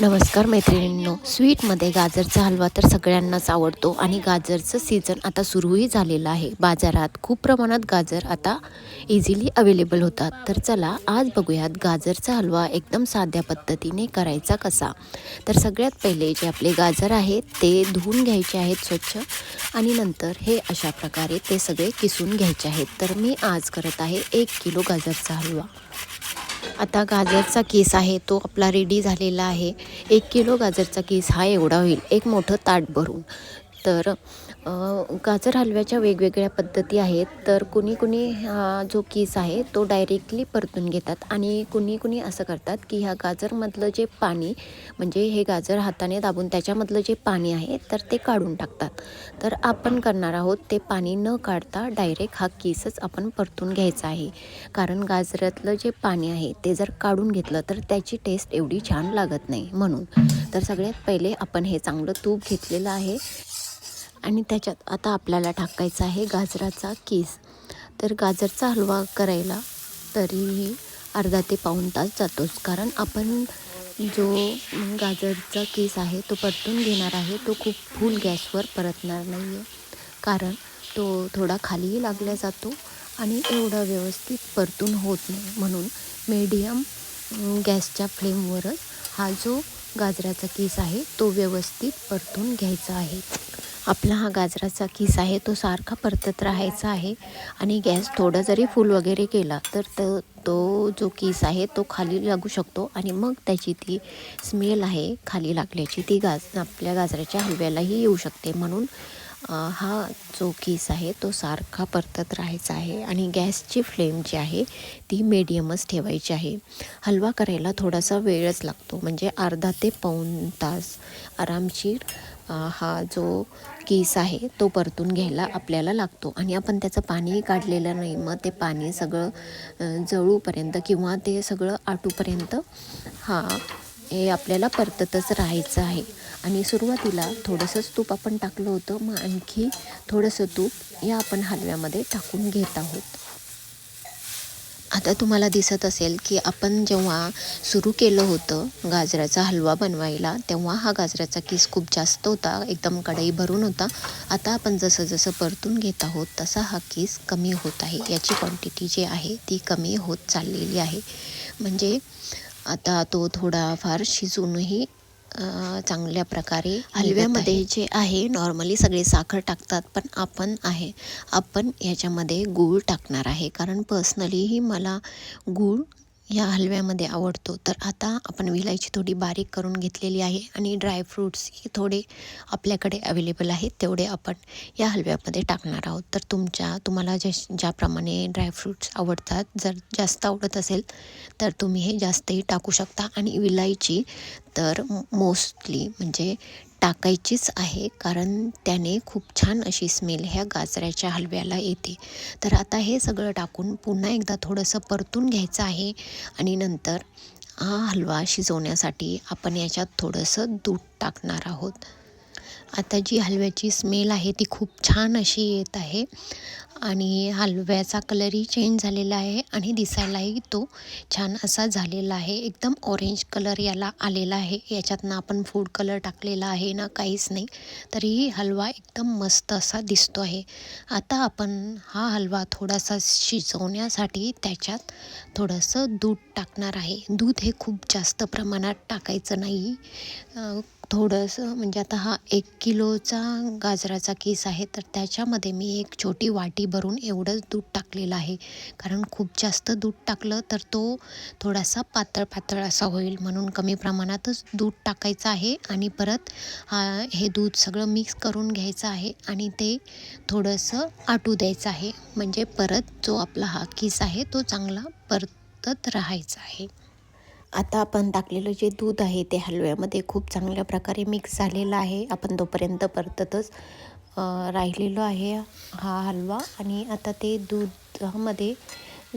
नमस्कार मैत्रिणींनो. स्वीटमध्ये गाजरचा हलवा तर सगळ्यांनाच आवडतो आणि गाजरचं सीझन आता सुरूही झालेलं आहे. बाजारात खूप प्रमाणात गाजर आता इझिली अवेलेबल होतात. तर चला आज बघूयात गाजरचा हलवा एकदम साध्या पद्धतीने करायचा कसा. तर सगळ्यात पहिले जे आपले गाजर आहेत ते धुवून घ्यायचे आहेत स्वच्छ आणि नंतर हे अशा प्रकारे ते सगळे किसून घ्यायचे आहेत. तर मी आज करत आहे एक किलो गाजरचा हलवा. आता गाजरचा केस आहे तो आपला रेडी झालेला आहे. एक किलो गाजरचा केस हा एवढा होईल. एक मोठं ताट भरून. तर गाजर हलव्याच्या वेगवेगळ्या पद्धती आहेत. तर कुणी कुणी हा जो केस आहे तो डायरेक्टली परतून घेतात आणि कुणी कुणी असं करतात की ह्या गाजरमधलं जे पाणी म्हणजे हे गाजर हाताने दाबून त्याच्यामधलं जे पाणी आहे तर ते काढून टाकतात. तर आपण करणार आहोत ते पाणी न काढता डायरेक्ट हा केसच आपण परतून घ्यायचा आहे. कारण गाजरातलं जे पाणी आहे ते जर काढून घेतलं तर त्याची टेस्ट एवढी छान लागत नाही म्हणून. तर सगळ्यात पहिले आपण हे चांगलं तूप घेतलेलं आहे. आणि त्याच्यात आता आपल्याला टाकायचा आहे गाजराचा केस. तर गाजरचा हलवा करायला तरीही अर्धा ते पाऊण तास जातोच. कारण आपण जो गाजरचा केस आहे तो परतून घेणार आहे तो खूप फुल गॅसवर परतणार नाही आहे कारण तो थोडा खालीही लागला जातो आणि एवढा व्यवस्थित परतून होत नाही. म्हणून मीडियम गॅसच्या फ्लेमवरच हा जो गाजराचा केस आहे तो व्यवस्थित परतून घ्यायचा आहे. आपला हा गाजराचा केस आहे तो सारखा परतत राहायचा आहे आणि गॅस थोडा जरी फुल वगैरे केला तर तो तो जो केस आहे तो खाली लागू शकतो आणि मग त्याची ती स्मेल आहे खाली लागल्याची ती गाज आपल्या गाजराच्या हलव्यालाही येऊ शकते. म्हणून हा जो केस आहे तो सारखा परतत राहायचा आहे आणि गॅसची फ्लेम जी आहे ती मीडियमच ठेवायची आहे. हलवा करायला थोडासा वेळच लागतो म्हणजे अर्धा ते पाऊण तास आरामशीर हा जो केस आहे तो परतून घ्यायला आपल्याला लागतो. आणि आपण त्याचं पाणीही काढलेलं नाही मग ते पाणी सगळं जळूपर्यंत किंवा ते सगळं आटूपर्यंत हा हे आपल्याला परततच राहायचं आहे. आणि सुरुवातीला थोडंसंच तूप आपण टाकलं होतं. मग आणखी थोडंसं तूप या आपण हलव्यामध्ये टाकून घेत आहोत. आता तुम्हाला दिसत असेल की आपण जेव्हा सुरू केलं होतं गाजराचा हलवा बनवायला तेव्हा हा गाजराचा किस खूप जास्त होता. एकदम कढई भरून होता. आता आपण जसं जसं परतून घेत आहोत तसा हा किस कमी होत आहे. याची क्वांटिटी जी आहे ती कमी होत चाललेली आहे. म्हणजे आता तो थोडाफार शिजूनही चांगल्या प्रकारे हलव्यामध्ये जे आहे नॉर्मली सगळे साखर टाकतात पण आपण आहे आपण याच्यामध्ये गूळ टाकणार आहे. कारण पर्सनलीही मला गूळ या हलव्यामध्ये आवडतो. तर आता आपण विलायची थोडी बारीक करून घेतलेली आहे आणि ड्रायफ्रूट्सही थोडे आपल्याकडे अवेलेबल आहेत तेवढे आपण या हलव्यामध्ये टाकणार आहोत. तर तुमच्या तुम्हाला जश ज्याप्रमाणे ड्रायफ्रूट्स आवडतात जर जास्त आवडत असेल तर तुम्ही हे जास्तही टाकू शकता. आणि विलायची तर मोस्टली म्हणजे टाकायचीच आहे कारण त्याने खूप छान अशी स्मेल ह्या गाजऱ्याच्या हलव्याला येते. तर आता हे सगळं टाकून पुन्हा एकदा थोडंसं परतून घ्यायचं आहे आणि नंतर हा हलवा शिजवण्यासाठी आपण याच्यात थोडंसं दूध टाकणार आहोत. आता जी हलव्याची स्मेल आहे ती खूप छान अशी येत आहे. आणि हलव्याचा कलरही चेंज झालेला आहे आणि दिसायलाही तो छान असा झालेला आहे. एकदम ऑरेंज कलर याला आलेला आहे. याच्यात ना आपण फूड कलर टाकलेला आहे ना काहीच नाही. तरीही हलवा एकदम मस्त असा दिसतो आहे. आता आपण हा हलवा थोडासा शिजवण्यासाठी त्याच्यात थोडंसं दूध टाकणार आहे. दूध हे खूप जास्त प्रमाणात टाकायचं नाही. थोडंसं म्हणजे आता हा एक किलोचा गाजराचा केस आहे तर त्याच्यामध्ये मी एक छोटी वाटी भरून एवढंच दूध टाकलेलं आहे. कारण खूप जास्त दूध टाकलं तर तो थोडासा पातळ पातळ असा होईल म्हणून कमी प्रमाणातच दूध टाकायचं आहे. आणि परत हा हे दूध सगळं मिक्स करून घ्यायचं आहे आणि ते थोडंसं आटू द्यायचं आहे. म्हणजे परत जो आपला हा किस आहे तो चांगला परतत राहायचा आहे. आता आपण टाकलेलं जे दूध आहे ते हलव्यामध्ये खूप चांगल्या प्रकारे मिक्स झालेलं आहे. आपण तोपर्यंत परततच राहिलेलो आहे हा हलवा. आणि आता ते दूधामध्ये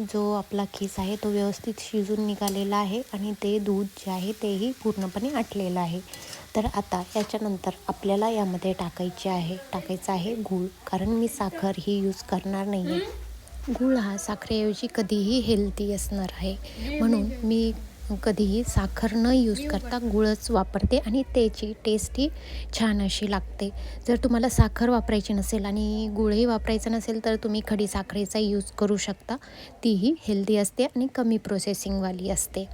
जो आपला खीस आहे तो व्यवस्थित शिजून निघालेला आहे आणि ते दूध जे आहे तेही पूर्णपणे आटलेलं आहे. तर आता याच्यानंतर आपल्याला यामध्ये टाकायचे आहे टाकायचं आहे गूळ. कारण मी साखर ही यूज करणार नाही आहे गूळ हा साखरेऐवजी कधीही हेल्दी असणार आहे. म्हणून मी कधीही साखर न यूज करता गुळच वापरते आणि त्याची टेस्ट ही छान अशी लागते. जर तुम्हाला साखर वापरायची नसेल आणि गुळही वापरायचा नसेल तर तुम्ही खडी साखरेचा यूज करू शकता. तीही हेल्दी असते आणि कमी प्रोसेसिंगवाली असते.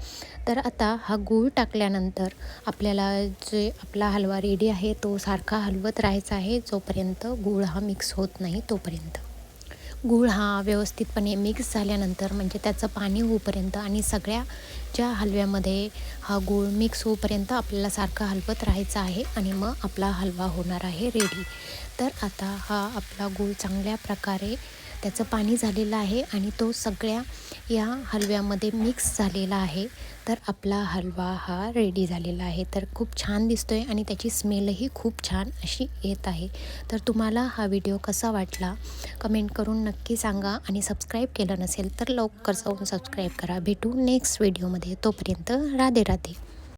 तर आता हा गूळ टाकल्यानंतर आपल्याला जे आपला हलवा रेडी आहे तो सारखा हलवत राहायचा आहे जोपर्यंत गूळ हा मिक्स होत नाही तोपर्यंत. गूळ हा व्यवस्थितपणे मिक्स झाल्यानंतर म्हणजे त्याचं पाणी होईपर्यंत आणि सगळ्या ज्या हलव्यामध्ये हा गूळ मिक्स होईपर्यंत आपल्याला सारखं हलवत राहायचं आहे आणि मग आपला हलवा होणार आहे रेडी तर आता हा आपला गूळ चांगल्या प्रकारे त्याचं पाणी झालेलं आहे आणि तो सगळ्या या हलव्यामध्ये मिक्स झालेला आहे. तर आपला हलवा हा रेडी झालेला आहे. तर खूप छान दिसतो आहे आणि त्याची स्मेलही खूप छान अशी येत आहे. तर तुम्हाला हा व्हिडिओ कसा वाटला? कमेंट करून नक्की सांगा आणि सबस्क्राईब केलं नसेल तर लवकर जाऊन सबस्क्राईब करा. भेटू नेक्स्ट व्हिडिओमध्ये तोपर्यंत राधे राधे.